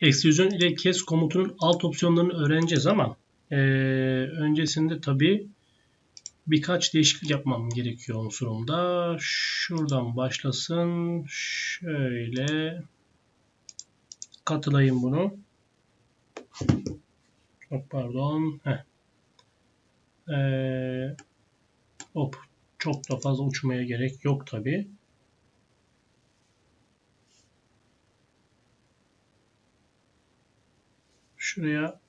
ekstrüzyon ile kes komutunun alt opsiyonlarını öğreneceğiz ama e, öncesinde tabii birkaç değişiklik yapmam gerekiyor unsurumda. Şuradan başlasın. Şöyle katılayım bunu. Çok pardon. Heh. Ee, hop. Çok da fazla uçmaya gerek yok tabi. Şuraya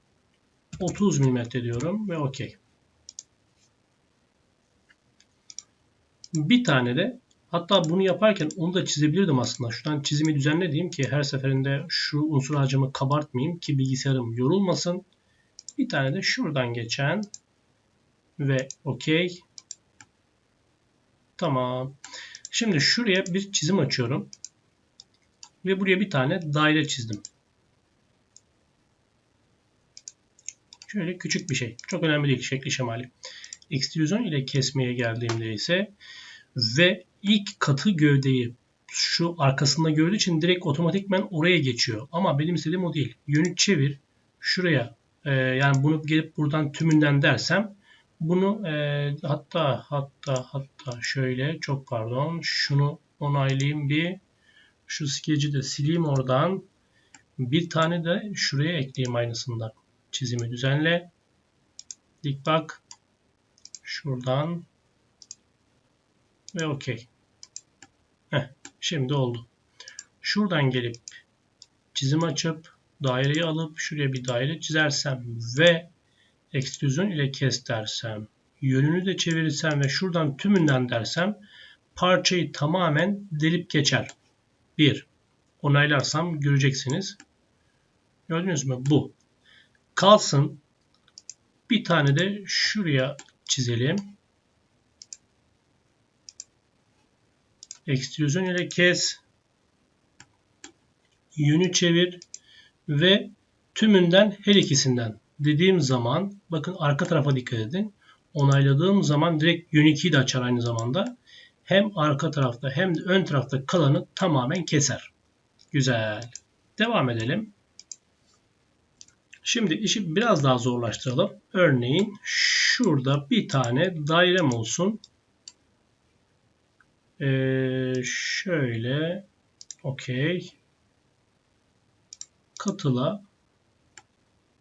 30 mm diyorum ve okey. Bir tane de hatta bunu yaparken onu da çizebilirdim aslında. Şuradan çizimi düzenle diyeyim ki her seferinde şu unsur ağacımı kabartmayayım ki bilgisayarım yorulmasın. Bir tane de şuradan geçen ve okey. Tamam. Şimdi şuraya bir çizim açıyorum. Ve buraya bir tane daire çizdim. Şöyle küçük bir şey. Çok önemli değil şekli şemali. Ekstrüzyon ile kesmeye geldiğimde ise ve ilk katı gövdeyi şu arkasında gördüğü için direkt otomatikmen oraya geçiyor. Ama benim istediğim o değil. Yönü çevir. Şuraya e, yani bunu gelip buradan tümünden dersem bunu e, hatta hatta hatta şöyle çok pardon şunu onaylayayım bir şu skeci de sileyim oradan. Bir tane de şuraya ekleyeyim aynısından. Çizimi düzenle. Dik bak. Şuradan ve okey. Şimdi oldu. Şuradan gelip çizim açıp daireyi alıp şuraya bir daire çizersem ve ekstrüzyon ile kes dersem yönünü de çevirirsem ve şuradan tümünden dersem parçayı tamamen delip geçer. Bir. Onaylarsam göreceksiniz. Gördünüz mü? Bu. Kalsın. Bir tane de şuraya çizelim. Ekstrüzyon ile kes. Yönü çevir ve tümünden her ikisinden dediğim zaman bakın arka tarafa dikkat edin. Onayladığım zaman direkt yön 2'yi de açar aynı zamanda. Hem arka tarafta hem de ön tarafta kalanı tamamen keser. Güzel. Devam edelim. Şimdi işi biraz daha zorlaştıralım. Örneğin şurada bir tane dairem olsun. Ee, şöyle okey katıla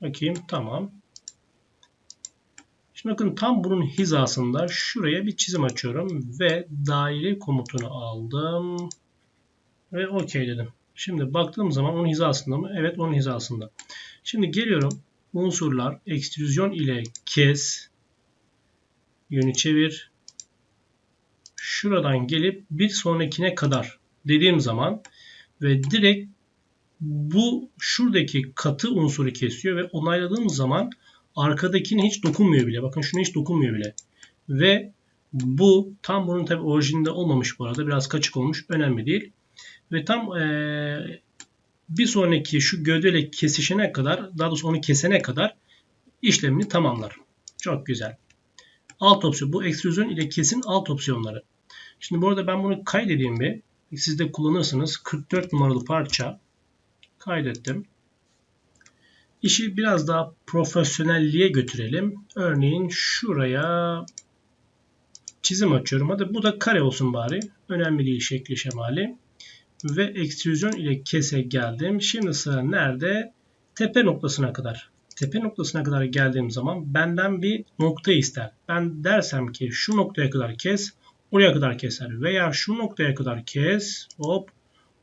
bakayım tamam. Şimdi bakın tam bunun hizasında şuraya bir çizim açıyorum ve daire komutunu aldım ve okey dedim. Şimdi baktığım zaman onun hizasında mı? Evet onun hizasında. Şimdi geliyorum unsurlar ekstrüzyon ile kes yönü çevir şuradan gelip bir sonrakine kadar dediğim zaman ve direkt bu şuradaki katı unsuru kesiyor ve onayladığım zaman arkadakine hiç dokunmuyor bile. Bakın şuna hiç dokunmuyor bile. Ve bu tam bunun tabi orijininde olmamış bu arada. Biraz kaçık olmuş. Önemli değil. Ve tam ee, bir sonraki şu gövdeyle kesişene kadar daha doğrusu onu kesene kadar işlemini tamamlar. Çok güzel. Alt opsiyon. Bu ekstrüzyon ile kesin alt opsiyonları. Şimdi bu arada ben bunu kaydedeyim bir. Siz de kullanırsınız. 44 numaralı parça kaydettim. İşi biraz daha profesyonelliğe götürelim. Örneğin şuraya çizim açıyorum. Hadi bu da kare olsun bari. Önemli değil şekli şemali. Ve ekstrüzyon ile kese geldim. Şimdi sıra nerede? Tepe noktasına kadar. Tepe noktasına kadar geldiğim zaman benden bir nokta ister. Ben dersem ki şu noktaya kadar kes, oraya kadar keser. Veya şu noktaya kadar kes, hop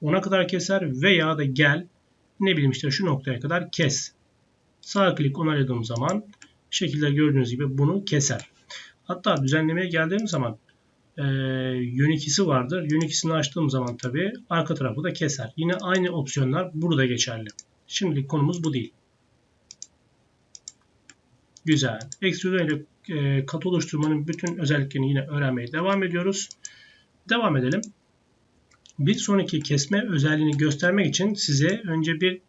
ona kadar keser. Veya da gel ne bileyim işte şu noktaya kadar kes. Sağ klik onayladığım zaman şekilde gördüğünüz gibi bunu keser. Hatta düzenlemeye geldiğim zaman e, yön ikisi vardır. Yön ikisini açtığım zaman tabi arka tarafı da keser. Yine aynı opsiyonlar burada geçerli. Şimdilik konumuz bu değil. Güzel. Ekstrüzyon ile e, katı oluşturmanın bütün özelliklerini yine öğrenmeye devam ediyoruz. Devam edelim. Bir sonraki kesme özelliğini göstermek için size önce bir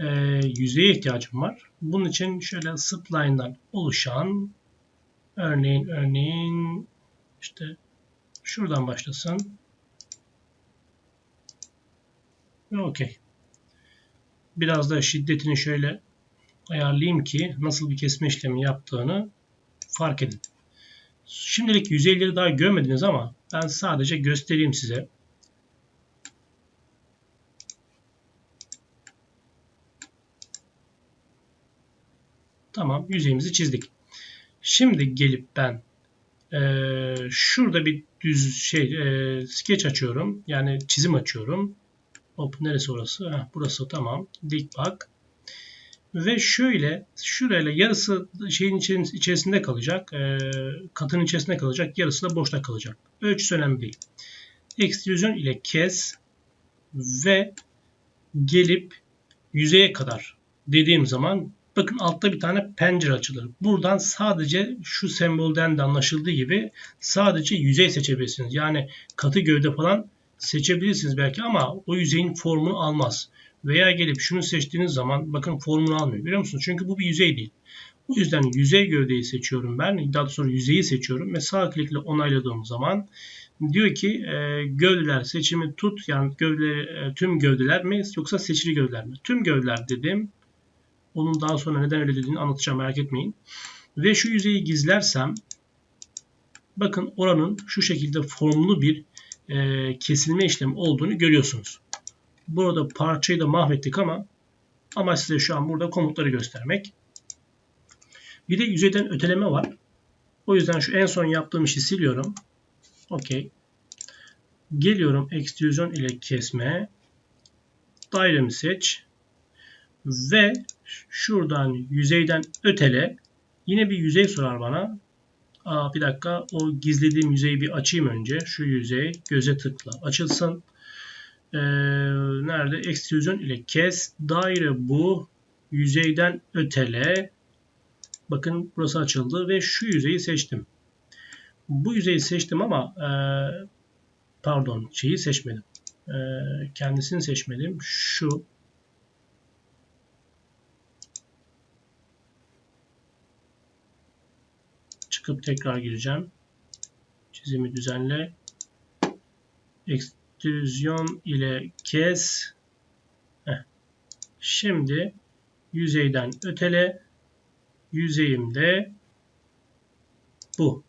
e, yüzeye ihtiyacım var. Bunun için şöyle spline'dan oluşan örneğin örneğin işte şuradan başlasın ve okey. biraz da şiddetini şöyle ayarlayayım ki nasıl bir kesme işlemi yaptığını fark edin. Şimdilik yüzeyleri daha görmediniz ama ben sadece göstereyim size. Tamam yüzeyimizi çizdik. Şimdi gelip ben e, şurada bir düz şey e, sketch açıyorum. Yani çizim açıyorum. Hop neresi orası? Heh, burası tamam. Dik bak. Ve şöyle şurayla yarısı şeyin içerisinde kalacak. E, katın içerisinde kalacak. Yarısı da boşta kalacak. Ölçüsü önemli değil. Ekstrüzyon ile kes ve gelip yüzeye kadar dediğim zaman bakın altta bir tane pencere açılır. Buradan sadece şu sembolden de anlaşıldığı gibi sadece yüzey seçebilirsiniz. Yani katı gövde falan seçebilirsiniz belki ama o yüzeyin formunu almaz. Veya gelip şunu seçtiğiniz zaman bakın formunu almıyor. Biliyor musunuz? Çünkü bu bir yüzey değil. O yüzden yüzey gövdeyi seçiyorum ben. Daha sonra yüzeyi seçiyorum ve sağ klikle onayladığım zaman diyor ki e, gövdeler seçimi tut yani gövdeleri, e, tüm gövdeler mi yoksa seçili gövdeler mi? Tüm gövdeler dedim. Onun daha sonra neden öyle dediğini anlatacağım merak etmeyin. Ve şu yüzeyi gizlersem bakın oranın şu şekilde formlu bir e, kesilme işlemi olduğunu görüyorsunuz. Burada parçayı da mahvettik ama ama size şu an burada komutları göstermek. Bir de yüzeyden öteleme var. O yüzden şu en son yaptığım işi siliyorum. Okey. Geliyorum ekstrüzyon ile kesme. Dairemi seç. Ve şuradan yüzeyden ötele. Yine bir yüzey sorar bana. Aa, bir dakika o gizlediğim yüzeyi bir açayım önce. Şu yüzey göze tıkla açılsın. Ee, nerede? Ekstrüzyon ile kes. Daire bu. Yüzeyden ötele. Bakın burası açıldı ve şu yüzeyi seçtim. Bu yüzeyi seçtim ama e, pardon şeyi seçmedim. E, kendisini seçmedim. Şu çıkıp tekrar gireceğim. Çizimi düzenle. Ekstrüzyon ile kes. Heh. Şimdi yüzeyden ötele. Yüzeyimde bu.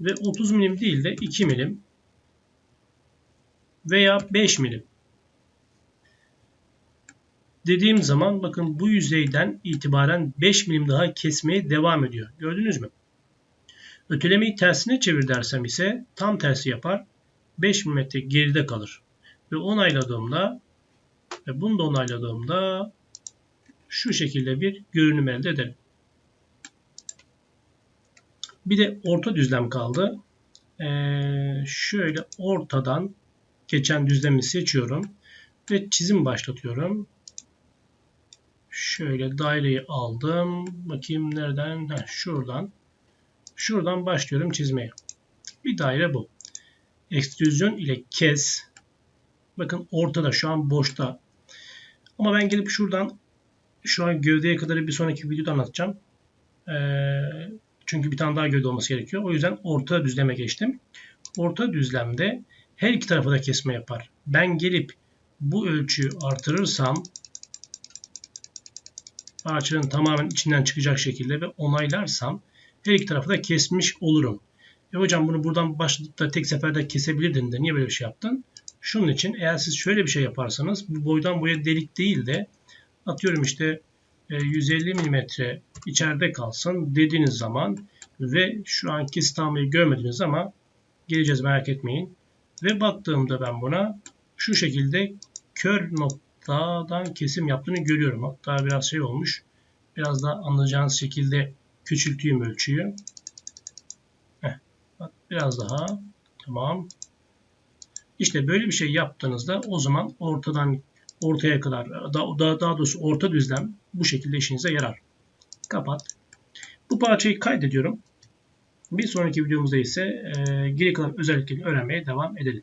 Ve 30 milim değil de 2 milim veya 5 milim dediğim zaman bakın bu yüzeyden itibaren 5 milim daha kesmeye devam ediyor. Gördünüz mü? Ötelemeyi tersine çevir dersem ise tam tersi yapar. 5 mm geride kalır. Ve onayladığımda ve bunu da onayladığımda şu şekilde bir görünüm elde ederim. Bir de orta düzlem kaldı. Ee, şöyle ortadan geçen düzlemi seçiyorum ve çizim başlatıyorum. Şöyle daireyi aldım. Bakayım nereden? Heh, şuradan. Şuradan başlıyorum çizmeye. Bir daire bu. Ekstrüzyon ile kes. Bakın ortada şu an boşta. Ama ben gelip şuradan şu an gövdeye kadar bir sonraki videoda anlatacağım. Ee, çünkü bir tane daha gövde olması gerekiyor. O yüzden orta düzleme geçtim. Orta düzlemde her iki tarafa da kesme yapar. Ben gelip bu ölçüyü artırırsam parçanın tamamen içinden çıkacak şekilde ve onaylarsam her iki tarafı da kesmiş olurum. E hocam bunu buradan başlayıp da tek seferde kesebilirdin de niye böyle bir şey yaptın? Şunun için eğer siz şöyle bir şey yaparsanız bu boydan boya delik değil de atıyorum işte 150 e, mm içeride kalsın dediğiniz zaman ve şu anki İstanbul'u görmediniz ama geleceğiz merak etmeyin. Ve baktığımda ben buna şu şekilde kör nokta dağdan kesim yaptığını görüyorum. Hatta biraz şey olmuş. Biraz da anlayacağınız şekilde küçülteyim ölçüyü. Heh, bak biraz daha. Tamam. İşte böyle bir şey yaptığınızda o zaman ortadan ortaya kadar daha, daha, daha doğrusu orta düzlem bu şekilde işinize yarar. Kapat. Bu parçayı kaydediyorum. Bir sonraki videomuzda ise e, geri kalan özelliklerini öğrenmeye devam edelim.